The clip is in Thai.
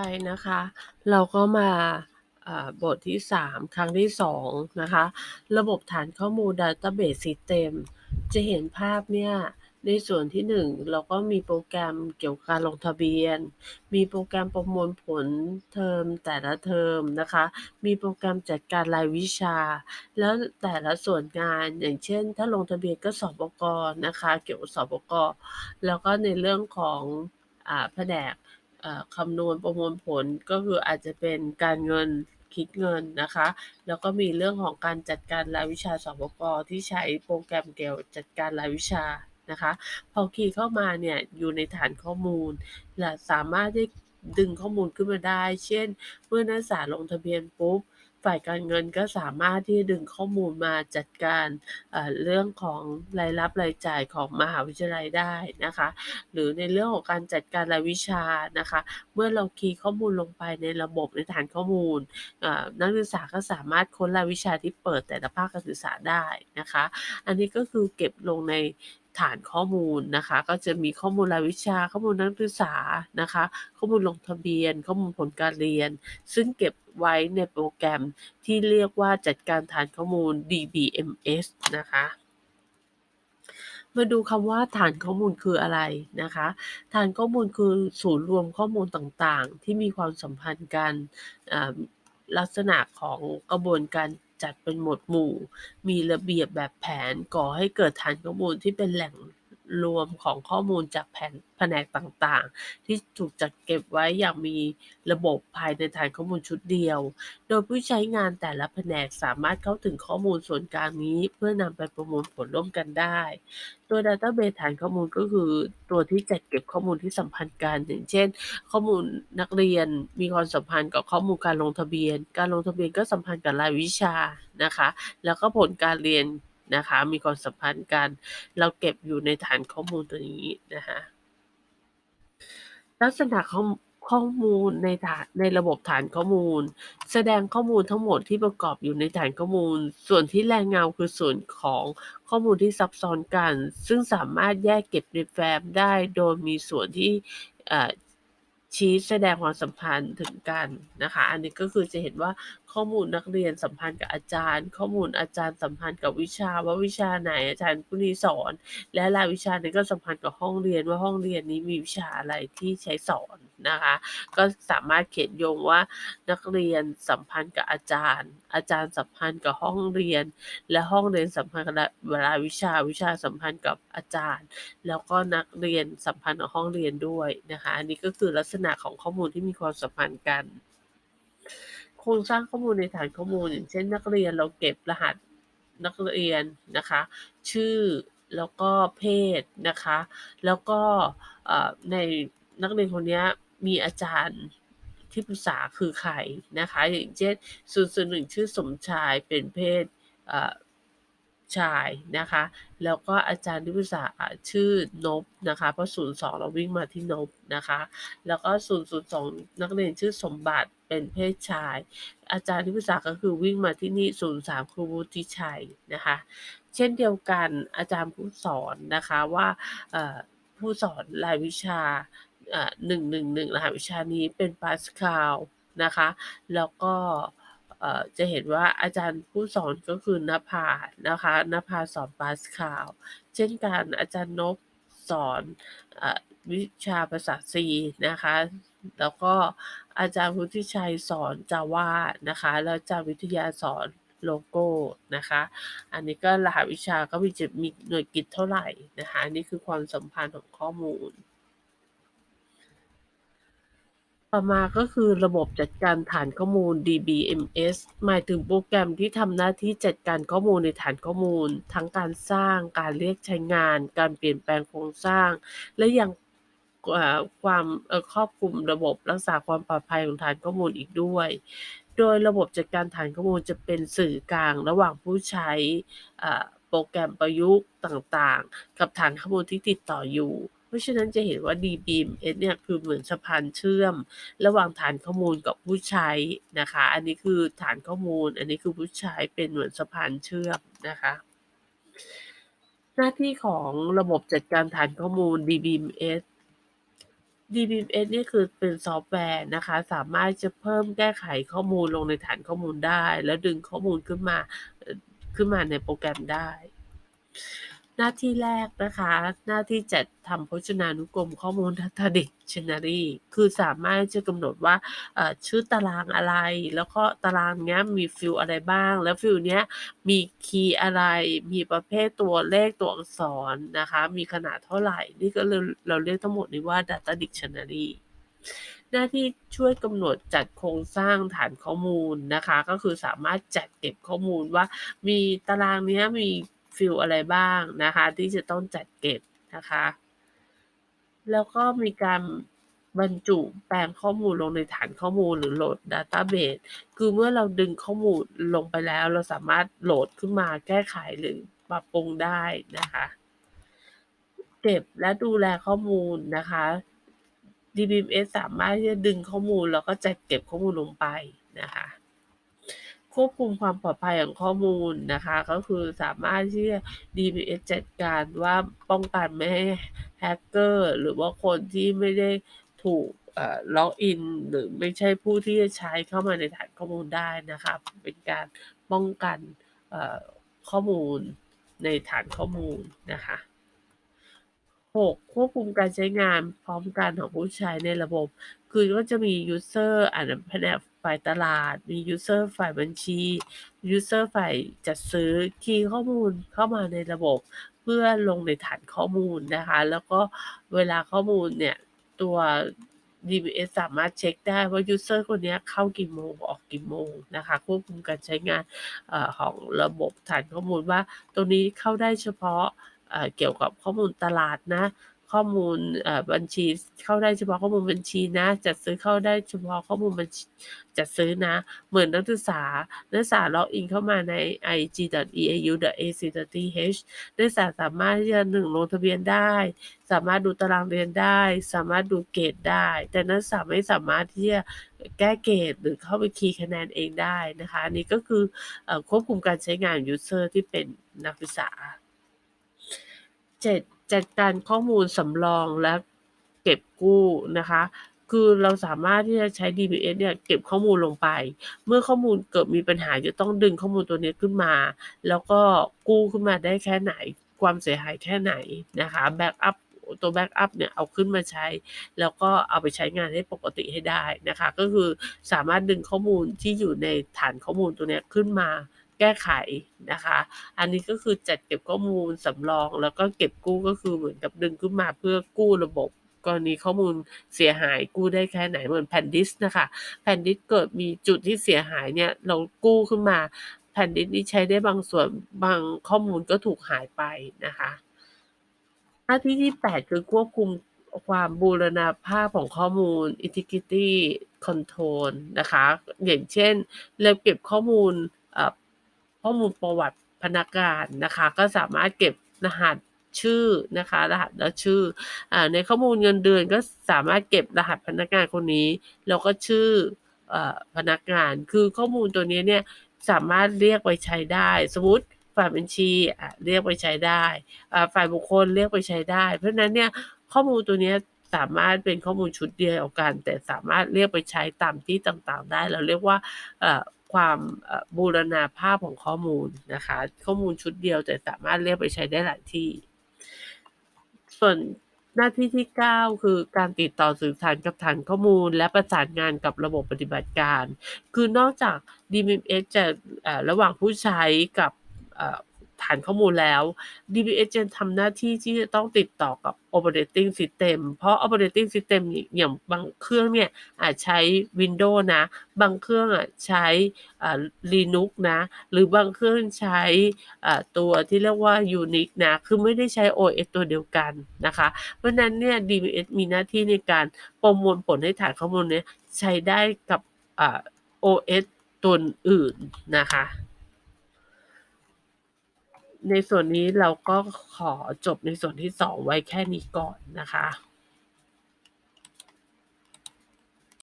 ไปนะคะ เราก็มาอ่าบทที่ 3 ครั้งที่ 2 นะคะ ระบบฐานข้อมูล Database System จะเห็นภาพเนี่ย ในส่วนที่ 1 เราก็มีโปรแกรมเกี่ยวกับการลงทะเบียน มีโปรแกรมประมวลผลเทอมแต่ละเทอมนะคะ มีโปรแกรมจัดการรายวิชา แล้วแต่ละส่วนงานอย่างเช่น ถ้าลงทะเบียนก็สปก.นะคะ เกี่ยวกับสปก.แล้วก็ในเรื่องของอ่าแผนก คำนวณประมวลผลก็คืออาจจะเป็นการเงินคิดเงินนะคะ แล้วก็มีเรื่องของการจัดการรายวิชาสปก.ที่ใช้โปรแกรมเกี่ยวจัดการรายวิชานะคะ พอคีย์เข้ามาเนี่ยอยู่ในฐานข้อมูลและสามารถได้ดึงข้อมูลขึ้นมาได้ เช่น เมื่อนักศึกษาลงทะเบียนปุ๊บ ฝ่ายการเงินก็สามารถที่ดึงข้อมูลมาจัดการเรื่องของรายรับรายจ่ายของมหาวิทยาลัยได้นะคะ หรือในเรื่องของการจัดการรายวิชานะคะ เมื่อเราคีย์ข้อมูลลงไปในระบบในฐานข้อมูลนักศึกษาก็สามารถค้นรายวิชาที่เปิดแต่ละภาคการศึกษาได้นะคะ อันนี้ก็คือเก็บลงใน ฐานข้อมูลนะคะ ก็จะมีข้อมูลรายวิชา ข้อมูลนักศึกษานะคะ ข้อมูลลงทะเบียน ข้อมูลผลการเรียน ซึ่งเก็บไว้ในโปรแกรมที่เรียกว่าจัดการฐานข้อมูล DBMS นะคะมาดูคำว่าฐานข้อมูลคืออะไรนะคะ ฐานข้อมูลคือศูนย์รวมข้อมูลต่างๆ ที่มีความสัมพันธ์กันลักษณะของกระบวนการ จัดเป็นหมวดหมู่ มีระเบียบแบบแผน ก่อให้เกิดฐานข้อมูลที่เป็นแหล่ง รวมของข้อมูลจากแผนแผนกต่างๆ ที่ถูกจัดเก็บไว้อย่างมีระบบภายในฐานข้อมูลชุดเดียว โดยผู้ใช้งานแต่ละแผนกสามารถเข้าถึงข้อมูลส่วนกลางนี้เพื่อนำไปประมวลผลร่วมกันได้ ตัว Database ฐานข้อมูลก็คือตัวที่จัดเก็บข้อมูลที่สัมพันธ์กัน อย่างเช่น ข้อมูลนักเรียนมีความสัมพันธ์กับข้อมูลการลงทะเบียน การลงทะเบียนก็สัมพันธ์กับรายวิชานะคะ แล้วก็ผลการเรียน นะคะ มีความสัมพันธ์กัน เราเก็บอยู่ในฐานข้อมูลตัวนี้นะคะลักษณะข้อข้อมูลในฐานในระบบฐานข้อมูล แสดงข้อมูลทั้งหมดที่ประกอบอยู่ในฐานข้อมูล ส่วนที่แรงเงาคือส่วนของข้อมูลที่ซับซ้อนกัน ซึ่งสามารถแยกเก็บในแฟ้มได้โดยมีส่วนที่ชี้แสดงความสัมพันธ์ถึงกันนะคะ อันนี้ก็คือจะเห็นว่าข้อมูลนักเรียนสัมพันธ์กับอาจารย์ ข้อมูลอาจารย์สัมพันธ์กับวิชาว่าวิชาไหนอาจารย์ผู้นี้สอน และรายวิชานั้นก็สัมพันธ์กับห้องเรียนว่าห้องเรียนนี้มีวิชาอะไรที่ใช้สอนนะคะ ก็สามารถเขียนโยงว่านักเรียนสัมพันธ์กับอาจารย์ อาจารย์สัมพันธ์กับห้องเรียน และห้องเรียนสัมพันธ์กับรายวิชาวิชาสัมพันธ์กับอาจารย์ แล้วก็นักเรียนสัมพันธ์กับห้องเรียนด้วยนะคะ อันนี้ก็คือลักษณะของข้อมูลที่มีความสัมพันธ์กัน ครงสร้างข้อมูลในฐานข้อมูล อย่างเช่นนักเรียนเราเก็บรหัสนักเรียนนะคะ ชื่อแล้วก็เพศนะคะ แล้วก็ในนักเรียนคนนี้มีอาจารย์ที่ปรึกษาคือใครนะคะ อย่างเช่น001ชื่อสมชายเป็นเพศชายนะคะ แล้วก็อาจารย์ที่ปรึกษาชื่อนพนะคะ เพราะ02เราวิ่งมาที่นพนะคะ แล้วก็002นักเรียนชื่อสมบัติ เป็นเพศชาย อาจารย์ที่ปรึกษาก็คือวิ่งมาที่นี่03ครูวุฒิชัยนะคะ เช่นเดียวกันอาจารย์ผู้สอนนะคะว่าผู้สอนรายวิชาเอ่อ111รหัสวิชานี้เป็น Pascal นะคะ แล้วก็จะเห็นว่าอาจารย์ผู้สอนก็คือนภานะคะนภาสอน Pascal เช่นกันอาจารย์นพสอนอวิชาภาษา C นะคะแล้วก็อาจารย์วุฒิชัยสอน Java นะคะ แล้วอาจารย์วิทยาสอนโลโก้นะคะ อันนี้ก็รหัสวิชาก็มีจะมีหน่วยกิตเท่าไหร่นะคะนนี้คือความสัมพันธ์ของข้อมูล ต่อมาก็คือระบบจัดการฐานข้อมูล DBMS หมายถึงโปรแกรมที่ทำหน้าที่จัดการข้อมูลในฐานข้อมูล ทั้งการสร้าง การเรียกใช้งาน การเปลี่ยนแปลงโครงสร้าง และยังอ่า ความครอบคลุมระบบรักษาความปลอดภัยของฐานข้อมูลอีกด้วย โดยระบบจัดการฐานข้อมูลจะเป็นสื่อกลางระหว่างผู้ใช้โปรแกรมประยุกต์ต่างๆ กับฐานข้อมูลที่ติดต่ออยู่ เพราะฉะนั้นจะเห็นว่า DBMS เนี่ยคือเหมือนสะพานเชื่อม ระหว่างฐานข้อมูลกับผู้ใช้นะคะ อันนี้คือฐานข้อมูล อันนี้คือผู้ใช้เป็นเหมือนสะพานเชื่อมนะคะหน้าที่ของระบบจัดการฐานข้อมูล DBMS DBMS นี่คือเป็นซอฟต์แวร์นะคะ สามารถจะเพิ่มแก้ไขข้อมูลลงในฐานข้อมูลได้ แล้วดึงข้อมูลขึ้นมาขึ้นมาในโปรแกรมได้ หน้าที่แรกนะคะ หน้าที่จัดทำพจนานุกรมข้อมูล Data Dictionary คือสามารถจะกำหนดว่าชื่อตารางอะไร แล้วก็ตารางนี้มีฟิลอะไรบ้าง แล้วฟิลนี้มีคีย์อะไร มีประเภทตัวเลขตัวอักษรนะคะ มีขนาดเท่าไหร่ นี่ก็เราเราเรียกทั้งหมดนี้ว่า Data Dictionary หน้าที่ช่วยกำหนดจัดโครงสร้างฐานข้อมูลนะคะ ก็คือสามารถจัดเก็บข้อมูลว่ามีตารางนี้มี ฟิลอะไรบ้างนะคะ ที่จะต้องจัดเก็บนะคะ แล้วก็มีการบรรจุแปลงข้อมูลลงในฐานข้อมูลหรือโหลด Database คือเมื่อเราดึงข้อมูลลงไปแล้ว เราสามารถโหลดขึ้นมาแก้ไขหรือปรับปรุงได้นะคะ เก็บและดูแลข้อมูลนะคะ DBMS สามารถที่จะดึงข้อมูลแล้วก็จัดเก็บข้อมูลลงไปนะคะ ควบคุมความปลอดภัยของข้อมูลนะคะ ก็คือสามารถที่จะ DBS จัดการว่าป้องกันไม่ให้แฮกเกอร์ หรือว่าคนที่ไม่ได้ถูกล็อกอิน หรือไม่ใช่ผู้ที่จะใช้เข้ามาในฐานข้อมูลได้นะคะเป็นการป้องกันข้อมูลในฐานข้อมูลนะคะ 6. ควบคุมการใช้งานพร้อมกันของผู้ใช้ในระบบ คือก็จะมี user อ่านแผนก ฝ่ายตลาด มี user ฝ่ายบัญชี user ฝ่ายจัดซื้อคีย์ข้อมูลเข้ามาในระบบ เพื่อลงในฐานข้อมูลนะคะ แล้วก็เวลาข้อมูลเนี่ย ตัว DBS สามารถเช็คได้ว่า user คนนี้เข้ากี่โมงออกกี่โมงนะคะ ควบคุมการใช้งานอของระบบฐานข้อมูลว่าตรงนี้เข้าได้เฉพาะเกี่ยวกับข้อมูลตลาดนะ ข้อมูลบัญชีเข้าได้เฉพาะข้อมูลบัญชีนะ จัดซื้อเข้าได้เฉพาะข้อมูลบัญชีจัดซื้อนะ เหมือนนักศึกษา นักศึกษาล็อกอินเข้ามาใน ig.eau.ac.th นักศึกษาสามารถที่จะหนึ่งลงทะเบียนได้ สามารถดูตารางเรียนได้ สามารถดูเกรดได้ แต่นักศึกษาไม่สามารถที่จะแก้เกรดหรือเข้าไปคีย์คะแนนเองได้นะคะนี่ก็คือควบคุมการใช้งาน user ที่เป็นนักศึกษา 7. จัดการข้อมูลสำรองและเก็บกู้นะคะ คือเราสามารถที่จะใช้ DBS เนี่ยเก็บข้อมูลลงไป เมื่อข้อมูลเกิดมีปัญหาจะต้องดึงข้อมูลตัวนี้ขึ้นมา แล้วก็กู้ขึ้นมาได้แค่ไหน ความเสียหายแค่ไหนนะคะแบ็กอัพตัวแบ็กอัพเนี่ยเอาขึ้นมาใช้ แล้วก็เอาไปใช้งานให้ปกติให้ได้นะคะ ก็คือสามารถดึงข้อมูลที่อยู่ในฐานข้อมูลตัวนี้ขึ้นมา แก้ไขนะคะ อันนี้ก็คือจัดเก็บข้อมูลสำรอง แล้วก็เก็บกู้ก็คือเหมือนกับดึงขึ้นมาเพื่อกู้ระบบกรณีข้อมูลเสียหายกู้ได้แค่ไหนเหมือนแผ่นดิสนะคะ แผ่นดิสเกิดมีจุดที่เสียหายเนี่ยเรากู้ขึ้นมา แผ่นดิสนี้ใช้ได้บางส่วนบางข้อมูลก็ถูกหายไปนะคะหน้าที่ที่ 8 คือควบคุมความบูรณาภาพของข้อมูล integrity control นะคะ อย่างเช่น เราเก็บข้อมูล ข้อมูลประวัติพนักงานนะคะ ก็สามารถเก็บรหัสชื่อนะคะรหัสและชื่ออในข้อมูลเงินเดือนก็สามารถเก็บรหัสพนักงานคนนี้ แล้วก็ชื่ออพนักงานคือข้อมูลตัวนี้เนี่ยสามารถเรียกไปใช้ได้ สมมติฝ่ายบัญชีเรียกไปใช้ได้ฝ่ายบุคคลเรียกไปใช้ได้ เพราะฉะนั้นเนี่ยข้อมูลตัวนี้สามารถเป็นข้อมูลชุดเดียวกัน แต่สามารถเรียกไปใช้ตามที่ต่างๆ ได้ เราเรียกว่า ความบูรณาภาพของข้อมูลนะคะ ข้อมูลชุดเดียวแต่สามารถเรียกไปใช้ได้หลายที่ ส่วนหน้าที่ที่ 9 คือการติดต่อสื่อสารกับฐานข้อมูล และประสานงานกับระบบปฏิบัติการ คือนอกจาก DMS จะระหว่างผู้ใช้กับ ฐานข้อมูลแล้ว DBS จะทำหน้าที่ที่จะต้องติดต่อกับ operating system เพราะ operating system อย่างบางเครื่องเนี่ยอาจใช้ Windows นะ บางเครื่องอะใช้ Linux นะ หรือบางเครื่องใช้ตัวที่เรียกว่า Unix นะ คือไม่ได้ใช้ OS ตัวเดียวกันนะคะ เพราะนั้นเนี่ย DBS มีหน้าที่ในการประมวลผลให้ฐานข้อมูลเนี้ใช้ได้กับ OS ตัวอื่นนะคะ ในส่วนนี้เราก็ขอจบในส่วนที่สองไว้แค่นี้ก่อนนะคะ